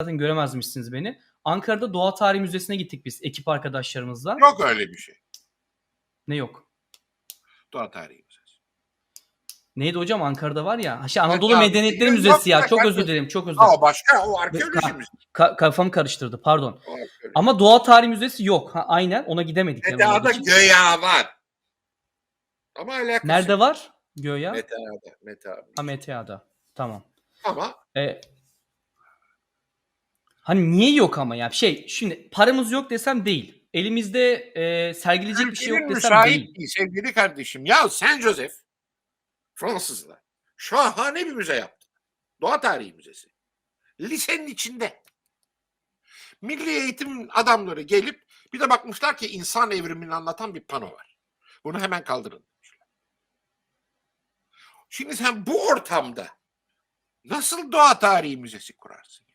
zaten göremezmişsiniz beni. Ankara'da Doğa Tarihi Müzesi'ne gittik biz ekip arkadaşlarımızla. Yok öyle bir şey. Ne yok? Doğa Tarihi Müzesi. Neydi hocam Ankara'da var ya. Ha, Şey, Anadolu ya, Medeniyetleri yok, Müzesi ya. yok, Çok yok. özür dilerim. Çok özür dilerim. o başka o arkeoloji Ha, müzesi. Ka- kafamı karıştırdı. Pardon. O arkeoloji. Ama Doğa Tarihi Müzesi yok. Ha, aynen ona gidemedik. Yanılmadığı için. göya var. Ama alakası Nerede yok. var? Göya. Meteada. Meteada. Ha Meteada. Tamam. Ama E, hani niye yok ama ya? Şey şimdi paramız yok desem değil. Elimizde e, sergileyecek bir şey yok ülkenin desem müsait değil. değil sevgili kardeşim. Ya Saint Joseph Fransızlar şahane bir müze yaptı. Doğa Tarihi Müzesi. Lisenin içinde. Milli eğitim adamları gelip bir de bakmışlar ki insan evrimini anlatan bir pano var. Bunu hemen kaldırın. demişler. Şimdi sen bu ortamda nasıl doğa tarihi müzesi kurarsın?